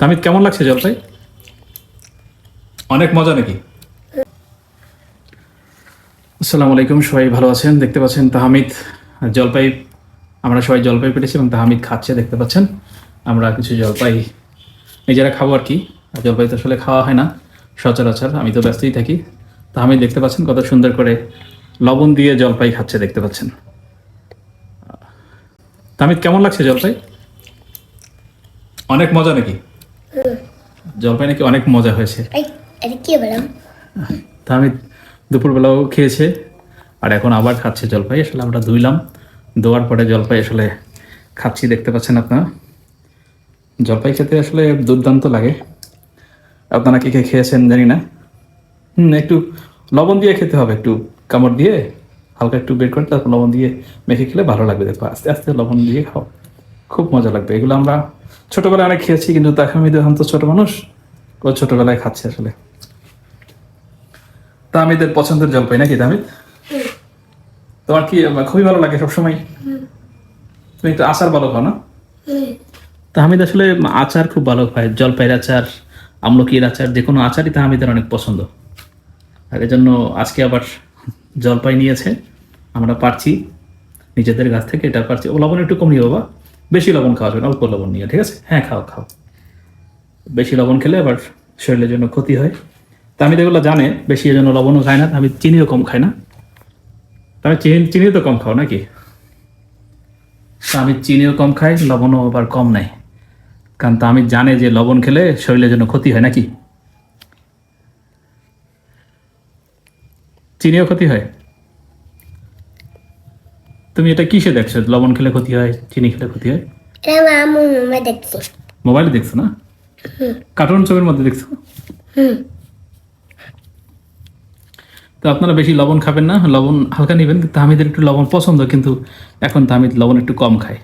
তামিদ কেমন লাগছে জলপাই? অনেক মজা নাকি? আসসালামু আলাইকুম, সবাই ভালো আছেন? দেখতে পাচ্ছেন তাহামিদ জলপাই। আমরা সবাই জলপাই পেটেছি এবং তাহামিদ খাচ্ছে, দেখতে পাচ্ছেন। আমরা কিছু জলপাই নিজেরা খাব আর কি। জলপাই তো আসলে খাওয়া হয় না, সচরাচর। আমি তো ব্যস্তই থাকি। তাহামিদ, দেখতে পাচ্ছেন কত সুন্দর করে লবণ দিয়ে জলপাই খাচ্ছে, দেখতে পাচ্ছেন। তামিদ কেমন লাগছে জলপাই? অনেক মজা নাকি? জলপাই নাকি অনেক মজা হয়েছে। তা আমি দুপুরবেলাও খেয়েছে আর এখন আবার খাচ্ছে জলপাই আসলে আমরা ধুইলাম। ধোয়ার পরে জলপাই আসলে খাচ্ছি দেখতে পাচ্ছেন আপনারা। জলপাই খেতে আসলে দুর্দান্ত লাগে। আপনারা কি কে খেয়েছেন জানি না। হুম একটু লবণ দিয়ে খেতে হবে একটু কামড় দিয়ে হালকা একটু বের করে তারপর লবণ দিয়ে মেখে খেলে ভালো লাগবে দেখো আস্তে আস্তে লবণ দিয়ে খাও খুব মজা লাগবে এগুলো আমরা ছোটবেলায় অনেক খেয়েছি কিন্তু আমি দেখলাম তো ছোট মানুষ। ও ছোটবেলায় খাচ্ছে আসলে। তামিদের পছন্দের জলপাই নাকি তামিদ তোমার কি খুবই ভালো লাগে সবসময়? তুমি একটু আচার ভালো খাও না? তাহমিদ আসলে আচার খুব ভালো খায়। জলপাইয়ের আচার আমলকির আচার যে কোনো আচারই তাহমিদের অনেক পছন্দ। আর এজন্য আজকে আবার জলপাই নিয়েছে। আমরা পারছি নিজেদের গাছ থেকে এটা পারছি। ও লবণ একটু কমিয়ে বাবা। বেশি লবণ খাওয়া যাবে অল্প লবণ নিয়ে, ঠিক আছে? হ্যাঁ খাও খাও। বেশি লবণ খেলে আবার শরীরের জন্য ক্ষতি হয়। তা আমি এগুলো জানে, বেশি এর জন্য লবণও খায় না আমি চিনিও কম খাই না। আমি চিনি চিনি তো কম খাও নাকি? আমি চিনিও কম খাই, লবণও আবার কম নাই। কারণ তা আমি জানে যে লবণ খেলে শরীরের জন্য ক্ষতি হয় নাকি? চিনিও ক্ষতি হয়? তুমি এটা কিসে দেখছ? লবণ খেলে ক্ষতি হয় চিনি খেলে ক্ষতি হয়? এটা দেখছি। মোবাইলে দেখছ না? কার্টুন ছবির মধ্যে দেখছ? তো আপনারা বেশি লবণ খাবেন না লবণ হালকা নেবেন কিন্তু তামিদের একটু লবণ পছন্দ কিন্তু এখন তামিদ লবণ একটু কম খায়।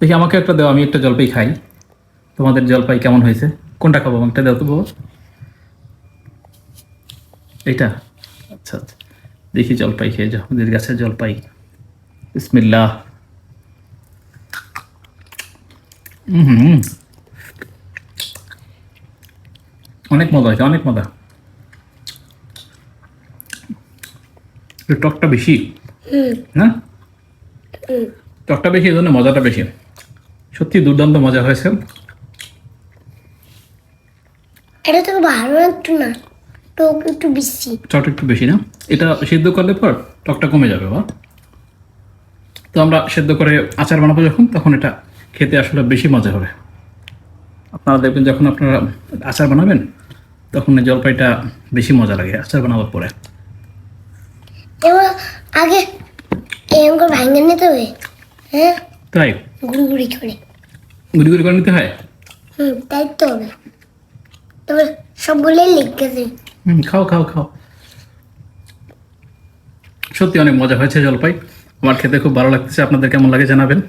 দেখি আমাকে একটা দাও আমি একটা জলপাই খাই। তোমাদের জলপাই কেমন হয়েছে? কোনটা খাব? একটা দাও তো বাবা। এইটা? আচ্ছা আচ্ছা। দেখি জলপাই খেয়ে যাও আমাদের গাছের জলপাই। বিসমিল্লাহ। অনেক মজা হয়েছে অনেক মজা। টকটা বেশি? হুম টকটা বেশি এই জন্য মজাটা বেশি। সত্যি দুর্দান্ত মজা হয়েছে। এটা তো ভালো একটু না টক একটু বেশি। টকটা একটু বেশি না? এটা সেদ্ধ করলে পর টকটা কমে যাবে বা তো আমরা সেদ্ধ করে আচার বানাবো যখন তখন এটা খেতে আসলে বেশি মজা হবে। আপনারা দেখবেন যখন আপনারা আচার বানাবেন তখন এই জলপাইটা বেশি মজা লাগে আচার বানাবার পরে। আগে ভাঙে নিতে হবে হ্যাঁ? তাই? গুড়ি গুড়ি করে। গুড়ি গুড়ি করে নিতে হয়? হুম তাই তো হবে। তবে সবগুলোই লিখেছে হুম খাও খাও খাও। সত্যি অনেক মজা হয়েছে জলপাই। আমার খেতে খুব ভালো লাগতেছে। আপনাদের কেমন লাগে জানাবেন।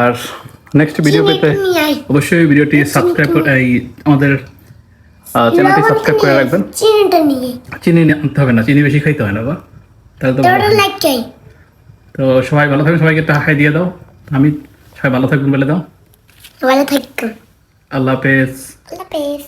আর নেক্সট ভিডিও পেতে অবশ্যই ভিডিওটি সাবস্ক্রাইব এই আমাদের চ্যানেলটি সাবস্ক্রাইব করে রাখবেন। চিনি আনতে হবে না চিনি বেশি খাইতে হয় না বা তাহলে তো তো সবাই ভালো থাকবেন সবাইকে একটা হাই দিয়ে দাও। আমি সবাই ভালো থাকবেন বলে দাও। ভালো থাকতো আল্লাহ হাফেজ। আল্লাহ হাফেজ।